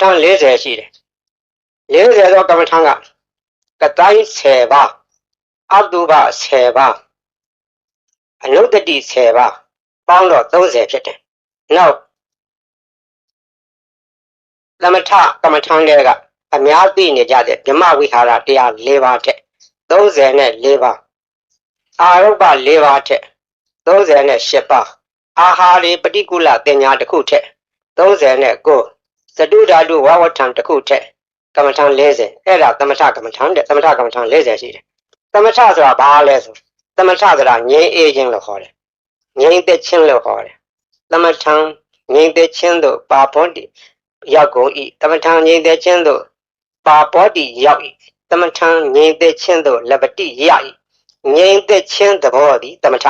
ထံ40ရှိတယ်40သောကမ္မထံကကတိုင်း10ပါးအတုပ10ပါးအနုတ္တိ10ပါးပေါင်းတော့30ဖြစ်တယ်နောက်သမထကမ္မထံတွေကအများသိနေကြတဲ့မြမဝိဟာရတရား၄ပါးထက်34ပါးအာရုပ္ပ၄ပါးထက်38ပါးအာဟာရိပฏิကုလတင်ညာတစ်ခုထက်39 စတုဓာတုဝဝထံတစ်ခုထက်ကမ္မထံ40အဲ့ဒါသမထကမ္မထံတဲ့သမထကမ္မထံ40ရှိတယ်သမထဆိုတာဘာလဲဆိုသမထဆိုတာငြိမ်းအေးခြင်းလို့ခေါ်တယ်ငြိမ်းသက်ခြင်းလို့ခေါ်တယ်သမထံငြိမ်းသက်ခြင်းတို့ပါဘောတိရောက်ကုန်ဤသမထံငြိမ်းသက်ခြင်းတို့ပါဘောတိရောက်ဤသမထံငြိမ်းသက်ခြင်းတို့လပတိရဤငြိမ်းသက်ခြင်းသဘောသည်သမထ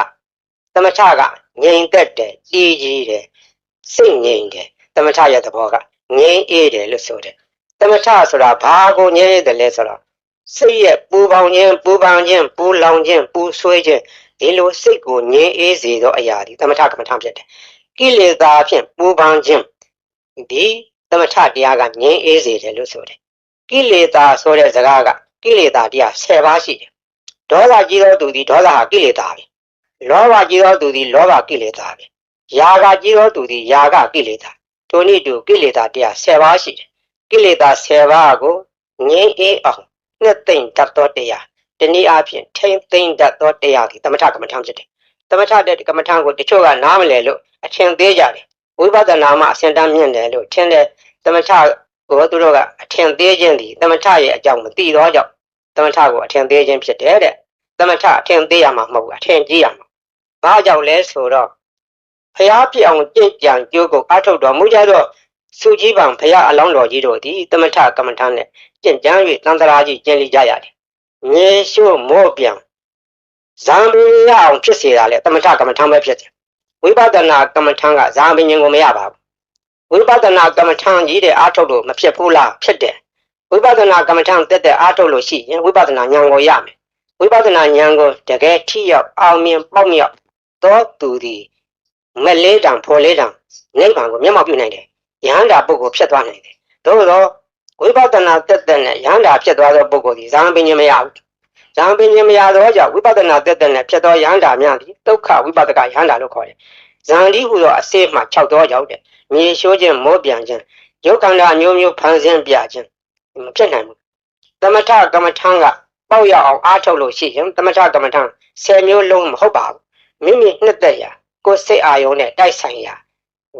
သမထကငြိမ်သက်တယ်ကြီးကြီးတယ်စိတ်ငြိမ်တယ်သမထရဲ့သဘောက ငြိမ်အေးတယ်လို့ဆိုတယ်သမထဆိုတာဘာကိုငြိမ်တယ်လဲဆိုတော့စိတ်ရဲ့ပူပေါင်းခြင်းပူပေါင်းခြင်းပူလောင်ခြင်းပူဆွေးခြင်းဒီလိုစိတ်ကိုငြိမ်အေးစေသောအရာဒီသမထကမ္မထဖြစ်တယ်ကိလေသာဖြင့်ပူပေါင်းခြင်းဒီသမထတရားကငြိမ်အေးစေတယ်လို့ဆိုတယ်ကိလေသာဆိုတဲ့စကားကကိလေသာတရား10ပါးရှိတယ်ဒေါသကြီးသောသူဒီဒေါသဟာကိလေသာပဲလောဘကြီးသောသူသည်လောဘကိလေသာပဲယာကကြီးသောသူသည်ယာကကိလေသာ ထိုနည်းတူကိလေသာတရား10ပါးရှိတယ်ကိလေသာ10ပါးကိုငြိမ်းအေးအောင်နှစ်သိမ့်တတ်သောတရားတနည်းအားဖြင့်ထိမ့်သိမ့်တတ်သောတရားသည်သမထကမ္မထံဖြစ်တယ်သမထတဲ့ကမ္မထံကိုတချို့ကနားမလည်လို့အထင်သေးကြတယ်ဝိပဿနာမှာအစဉ်တမ်းမြင့်တယ်လို့ထင်တယ်သမထကိုသူတို့ကအထင်သေးခြင်းသည်သမထရဲ့အကြောင်းမသိတော့ကြောင့်သမထကိုအထင်သေးခြင်းဖြစ်တယ်တဲ့သမထအထင်သေးရမှာမဟုတ်ဘူးအထင်ကြီးရမှာဘာကြောင့်လဲဆိုတော့ ဖျားဖြစ်အောင်ကြင်ကြံကြိုးကိုအထုတ်တော်မူကြတော့စုကြီးပံဖျားအလောင်းတော်ကြီးတို့သည်တမထကမ္မထနဲ့ကြင်ကြံ၍တန်တရာကြီးကျင်လီကြရတယ်။မြေရှို့မော့ပြန်ဇံပင်ရအောင်ဖြစ်စေတာလေတမထကမ္မထပဲဖြစ်တယ်။ဝိပဿနာကမ္မထကဇာပင်ရင်ကိုမရပါဘူး။ဝိပဿနာကမ္မထကြီးတဲ့အားထုတ်လို့မဖြစ်ဘူးလားဖြစ်တယ်။ဝိပဿနာကမ္မထတက်တဲ့အားထုတ်လို့ရှိရင်ဝိပဿနာဉာဏ်ကိုရမယ်။ဝိပဿနာဉာဏ်ကိုတကယ်ထိရောက်အောင်မြင်ပေါက်မြောက်သောသူသည် မလေးတံဖော်လေးတံနိဗ္ဗာန်ကိုမျက်မှောက်ပြုနိုင်တယ်။ယဟန္တာပုဂ္ဂိုလ်ဖြစ်သွားနိုင်တယ်။သို့သောဝိပဿနာတက်တဲ့နဲ့ယဟန္တာဖြစ်သွားသောပုဂ္ဂိုလ်သည်ဇာန်ပင်ညမရဘူး။ဇာန်ပင်ညမရသောကြောင့်ဝိပဿနာတက်တဲ့နဲ့ဖြစ်သောယဟန္တာများသည်ဒုက္ခဝိပဿကယဟန္တာလို့ခေါ်တယ်။ဇာန်ဒီဟူသောအစေမှ၆သောကြောင့်တဲ့။မြေရှိုးခြင်းမောပြန်ခြင်းယုတ်ခန္ဓာအမျိုးမျိုးဖန်ဆင်းပြခြင်းမဖြစ်နိုင်ဘူး။သမထကမ္မထံကပေါက်ရအောင်အားထုတ်လို့ရှိရင်သမထကမ္မထံ10မျိုးလုံးမဟုတ်ပါဘူးမိမိနှစ်သက်ရာ ကိုယ်စိတ်အာယုံနဲ့တိုက်ဆိုင်ရာ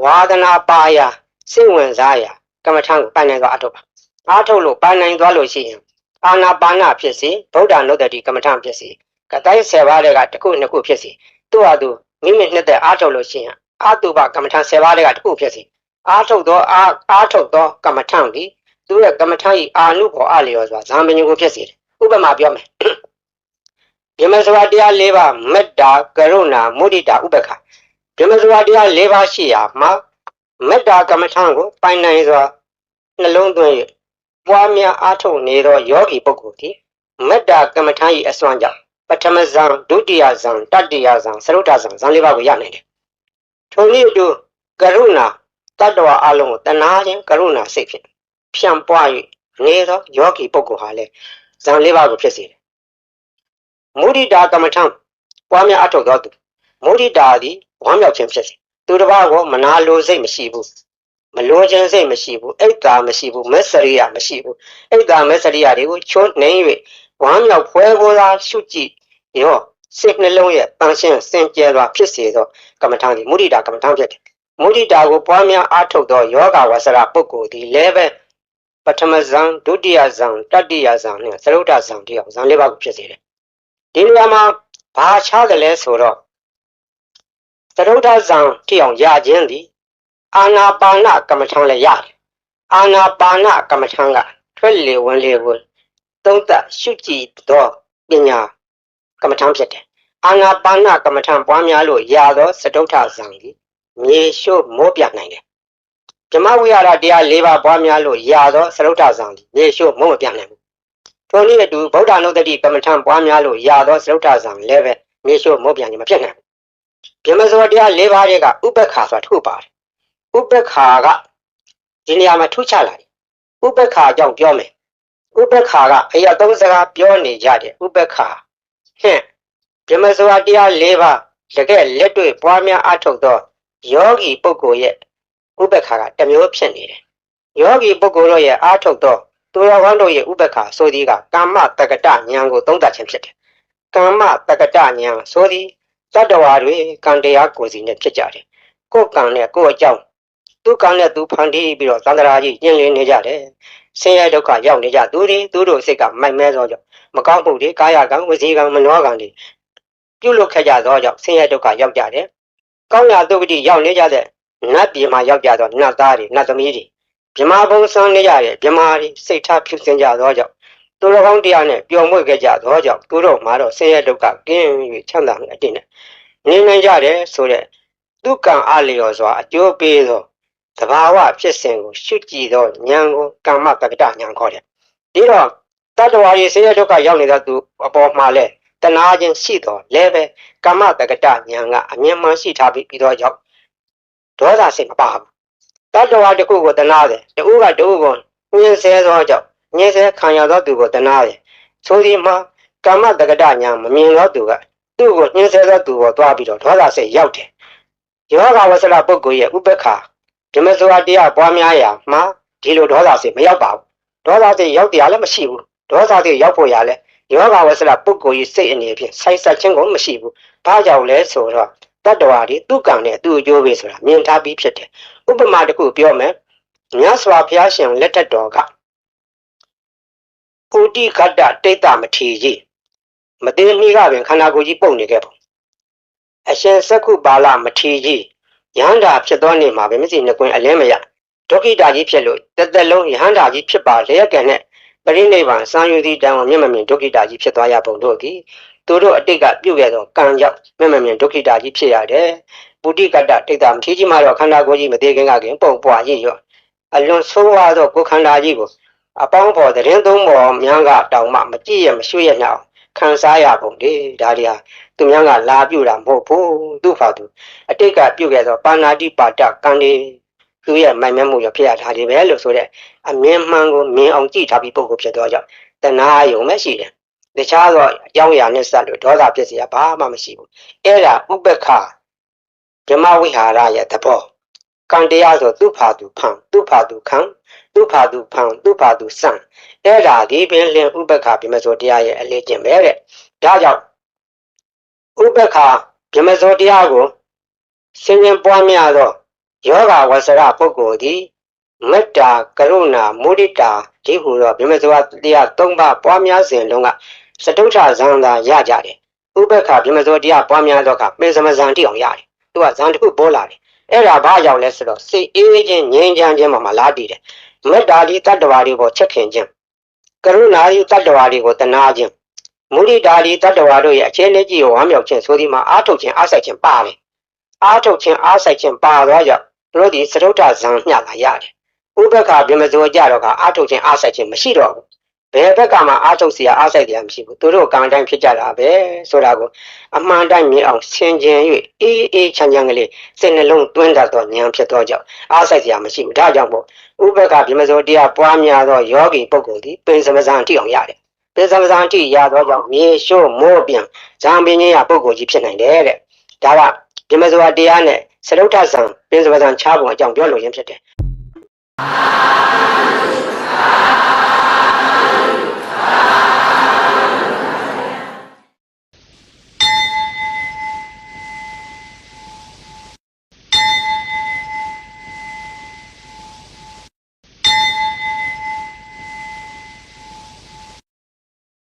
ဝါဒနာပါရာစိတ်ဝင်စားရာကမ္မထံကိုပိုင်နိုင်သွားအထုတ်ပါအားထုတ်လို့ပိုင်နိုင်သွားလို့ရှိရင်အာနာပါနဖြစ်စေဗုဒ္ဓနုဒ္ဒတိကမ္မထံဖြစ်စေကတိုင်း10ပါးတွေကတစ်ခုနှစ်ခုဖြစ်စေသူ့ဟာသူမိမိနှစ်သက်အားထုတ်လို့ရှိရင်အာတုပကမ္မထံ10ပါးတွေကတစ်ခုဖြစ်စေအားထုတ်သောအားအားထုတ်သောကမ္မထံဒီသူရဲ့ကမ္မထံဤအာနုဘောအလျော်စွာဇာမညုကိုဖြစ်စေတယ်ဥပမာပြောမယ် ဗြဟ္မစဝါတရား၄ပါးမေတ္တာကရုဏာမုဒိတာဥပ္ပခာဗြဟ္မစဝါတရား၄ပါးရှိရာမှာမေတ္တာကမ္မထံကိုပိုင်နိုင်စွာနှလုံးသွင်း၍ပွားများအားထုတ်နေသောယောဂီပုဂ္ဂိုလ်သည်မေတ္တာကမ္မထံ၏အစွမ်းကြောင့်ပထမဇံဒုတိယဇံတတိယဇံသရုတ်ထဇံဇံလေးပါးကိုရနိုင်တယ်ထိုနည်းအတူကရုဏာတတ္တဝါအလုံးကိုတနာခြင်းကရုဏာစိတ်ဖြင့်ဖြန့်ပွား၍နေသောယောဂီပုဂ္ဂိုလ်ဟာလည်းဇံလေးပါးကိုဖြစ်စေတယ် မုဒိတာကမ္မထံပွားများအထောက်သောသူမုဒိတာသည်ဝမ်းမြောက်ခြင်းဖြစ်စေသူတစ်ပါးကိုမနာလိုစိတ်မရှိဘူးမလိုခြင်းစိတ်မရှိဘူးအိတ်တာမရှိဘူးမက်စရိယမရှိဘူးအိတ်တာမက်စရိယတွေကိုချိုးနှိမ့်၍ဝမ်းမြောက်ဖွဲကိုသာရှုကြည့်ရောစိတ်နှလုံးရဲ့တန်ရှင်းစင်ကြယ်စွာဖြစ်စေသောကမ္မထံသည်မုဒိတာကမ္မထံဖြစ်တယ်မုဒိတာကိုပွားများအားထုတ်သောယောဂဝဆရာပုဂ္ဂိုလ်သည်လည်းပဲပထမဇံဒုတိယဇံတတိယဇံနှင့်သရုတ်တဇံတရားဇံလေးပါးကိုဖြစ်စေတယ် ဒီနေရာမှာဘာချားတယ်လဲဆိုတော့သရုတ်ထဇံတိအောင်ရခြင်းသည်အာနာပါနကမ္မထံလည်းရတယ်အာနာပါနကမ္မထံကထွက်လေဝင်လေကိုသုံးသပ်ရှုကြည့်သောပညာကမ္မထံဖြစ်တယ်အာနာပါနကမ္မထံပွားများလို့ရသောစတုထဇံသည်မြေရှို့မိုးပြနိုင်တယ်ဓမ္မဝိဟာရတရား၄ပါးပွားများလို့ရသောစရုတ်ထဇံသည်မြေရှို့မိုးမပြနိုင်ဘူး ထိုနည်းတူဗုဒ္ဓနုတ္တိကမ္မထံပွားများလို့ရသောသရုတ်ထဇံလည်းပဲမြေရှို့မောပြန်ခြင်းမဖြစ်နိုင်ဘူးဗြဟ္မစောတရား၄ပါးတွေကဥပ္ပခါဆိုတာတစ်ခုပါတယ်ဥပ္ပခါကဒီနေရာမှာထူးခြားလာတယ်ဥပ္ပခါကြောင့်ပြောမယ်ဥပ္ပခါကအရာသုံးစကားပြောနေကြတယ်ဥပ္ပခါဟင့်ဗြဟ္မစွာတရား၄ပါးတကယ်လက်တွေ့ပွားများအထောက်သောယောဂီပုဂ္ဂိုလ်ရဲ့ဥပ္ပခါကတစ်မျိုးဖြစ်နေတယ်ယောဂီပုဂ္ဂိုလ်တို့ရဲ့အာထုတ်သော သူတော်ကောင်းတို့ရဲ့ဥပ္ပခါဆိုသည်ကကာမတက္ကတဉာဏ်ကိုသုံးသပ်ခြင်းဖြစ်တယ်ကာမတက္ကတဉာဏ်ဆိုသည်တတ္တဝါတွေကံတရားကိုယ်စီနဲ့ဖြစ်ကြတယ်ကိုယ်ကံနဲ့ကိုယ်အကြောင်းသူကံနဲ့သူဖန်တီးပြီးတော့သန္တရာကြီးကျင့်လည်နေကြတယ်ဆင်းရဲဒုက္ခရောက်နေကြသူတွေသူတို့စိတ်ကမိုက်မဲသောကြောင့်မကောင်းမှုတွေကာယကံဝစီကံမနောကံတွေပြုလုပ်ခဲ့ကြသောကြောင့်ဆင်းရဲဒုက္ခရောက်ကြတယ်ကောင်းရာဒုက္ခတိရောက်နေကြတဲ့နတ်ပြည်မှာရောက်ကြသောနတ်သားတွေနတ်သမီးတွေ မြမဘုံဆန်းနေကြတဲ့မြမာတွေစိတ်ထားဖြူစင်ကြသောကြောင့်သူတော်ကောင်းတရားနဲ့ပျော်မွေ့ခဲ့ကြသောကြောင့်သူတို့မှာတော့ဆင်းရဲဒုက္ခကင်း၍ချမ်းသာမှုအတင့်နဲ့နေနိုင်ကြတယ်ဆိုတဲ့သူကံအလျော်စွာအကျိုးပေးသောတဘာဝဖြစ်စဉ်ကိုရှုကြည့်သောဉာဏ်ကိုကမ္မတက္ကတဉာဏ်ခေါ်တယ်ဒီတော့တတ္တဝါရဲ့ဆင်းရဲဒုက္ခရောက်နေတဲ့သူအပေါ်မှာလဲတနာခြင်းရှိတော်လဲပဲကမ္မတက္ကတဉာဏ်ကအမြင်မှန်ရှိထားပြီးပြီးတော့ကြောင့်ဒေါသစိတ်မပါဘူး တတ္တဝါတစ်ခုကိုတနာတယ်တူကတူကိုညင်ဆဲသောကြောင့်ညင်ဆဲခံရသောသူကိုတနာတယ်ဆိုဒီမှာကမ္မတက္ကတဉာဏ်မမြင်သောသူကသူ့ကိုညင်ဆဲသောသူကိုသွားပြီးတော့ဒေါသစိတ်ရောက်တယ်ယောဂဝဆလပုဂ္ဂိုလ်ရဲ့ဥပ္ပခါဓမ္မစွာတရားပွားများရာမှာဒီလိုဒေါသစိတ်မရောက်ပါဘူးဒေါသစိတ်ရောက်တရားလည်းမရှိဘူးဒေါသစိတ်ရောက်ဖို့ရလဲယောဂဝဆလပုဂ္ဂိုလ်ကြီးစိတ်အနေဖြင့်ဆိုင်ဆက်ခြင်းကိုမရှိဘူးဘာကြောင့်လဲဆိုတော့ တတ္တဝါတွေသူ့ကံနဲ့သူ့အကျိုးပဲဆိုတာမြင်ထားပြီးဖြစ်တယ်ဥပမာတစ်ခုပြောမယ်မြတ်စွာဘုရားရှင်လက်ထက်တော်ကပုတိကတ္တတိတ်တမထီကြီးမသေးမီကပင်ခန္ဓာကိုယ်ကြီးပုံနေခဲ့ပုံအရှင်စက္ခုပါဠမထီကြီးရဟန္တာဖြစ်သောနေ့မှာပဲမျက်စိနှစ်ကွင်းအလင်းမရဒုက္ခိတာကြီးဖြစ်လို့တစ်သက်လုံးရဟန္တာကြီးဖြစ်ပါလျက်ကံနဲ့ပရိနိဗ္ဗာန်စံယူသည့်တောင်မျက်မမြင်ဒုက္ခိတာကြီးဖြစ်သွားရပုံတို့သည် သူတို့အတိတ်ကပြုတ်ခဲ့သောကံကြောင့်မျက်မမြင်ဒုက္ခိတာကြီးဖြစ်ရတယ်ပုတိကတ္တတိတ်တာမထီကြီးမှာတော့ခန္ဓာကိုယ်ကြီးမသေးခင်ကခင်ပုံပွားရည်ရောအလွန်ဆိုးဝါးသောကိုယ်ခန္ဓာကြီးကိုအပေါင်းပေါ်သတင်းသုံးပေါ်များကတောင်မှမကြည့်ရမရွှေ့ရ nhau ခံစားရပုံလေဒါတွေဟာသူများကလာပြူတာမဟုတ်ဘူးသူ့ဖာသူအတိတ်ကပြုတ်ခဲ့သောပါဏာတိပါတကံဒီသူရဲ့မိုင်မဲမှုရဖြစ်ရတာဒီပဲလို့ဆိုတဲ့အမြင်မှန်ကိုမြင်အောင်ကြည့်ထားပြီးပုဂ္ဂိုလ်ဖြစ်သောကြောင့်တဏှာယုံမဲ့ရှိတယ် တခြားသောအကြောင်းအရာနဲ့ဆက်လို့ဒေါသဖြစ်စရာဘာမှမရှိဘူးအဲ့ဒါဥပ္ပခဓမ္မဝိဟာရရဲ့သဘောကံတရားဆိုသူ့ဖာသူဖန်သူ့ဖာသူခံသူ့ဖာသူဖန်သူ့ဖာသူစံအဲ့ဒါဒီပင်လင်ဥပ္ပခပြမစောတရားရဲ့အလေးကျင့်ပဲတဲ့ဒါကြောင့်ဥပ္ပခပြမစောတရားကိုဆင်ញံပွားများသောယောဂဝဆရပုဂ္ဂိုလ်သည်မေတ္တာကရုဏာမုဒိတာဒီဟူသောမြမစွာတရား၃ပါးပွားများစဉ်လုံးက စတုထဇံသာရကြတယ်ဥပ္ပခဗြဟ္မစောတရားပွားများသောကပင်စမဇံတိအောင်ရတယ်သူကဇံတစ်ခုပေါ်လာတယ်အဲ့ဒါဘာကြောင့်လဲဆိုတော့စိတ်အေးခြင်းငြိမ်းချမ်းခြင်းမှာမလားတည်တယ်မေတ္တာဒီတတ္တဝါတွေကိုချက်ခင်ခြင်းကရုဏာဒီတတ္တဝါတွေကိုတနာခြင်းမုဒိတာဒီတတ္တဝါတို့ရဲ့အခြေအနေကြီးကိုဝမ်းမြောက်ခြင်းဆိုဒီမှာအာထုတ်ခြင်းအားဆိုင်ခြင်းပါတယ်အာထုတ်ခြင်းအားဆိုင်ခြင်းပါတော့ကြောင့်တို့ဒီသရုတ်ထဇံမျှလာရတယ်ဥပ္ပခဗြဟ္မဇောကြတော့ကအာထုတ်ခြင်းအားဆိုင်ခြင်းမရှိတော့ဘူး ဘယ်ဘက်ကမှအားထုတ်စရာအားဆိုင်စရာမရှိဘူးသူတို့ကံတိုင်းဖြစ်ကြတာပဲဆိုတာကိုအမှန်တိုင်းမြင်အောင်ဆင်ခြင်၍အေးအေးချမ်းချမ်းကလေးစိတ်နှလုံးသွင်းတတ်သောဉာဏ်ဖြစ်သောကြောင့်အားဆိုင်စရာမရှိဘူးဒါကြောင့်မို့ဥပက္ခဗိမဇောတရားပွားများသောယောဂီပုဂ္ဂိုလ်သည်ပင်စမဇန်တိအောင်ရတယ်ပင်စမဇန်တိရသောကြောင့်မြေရှို့မိုးပြန်ဇံပင်ကြီးရပုဂ္ဂိုလ်ကြီးဖြစ်နိုင်တယ်တဲ့ဒါကဗိမဇောတရားနဲ့စရုဋ္ဌဆံပင်စမဇန်ချပုံအကြောင်းပြောလိုရင်းဖြစ်တယ်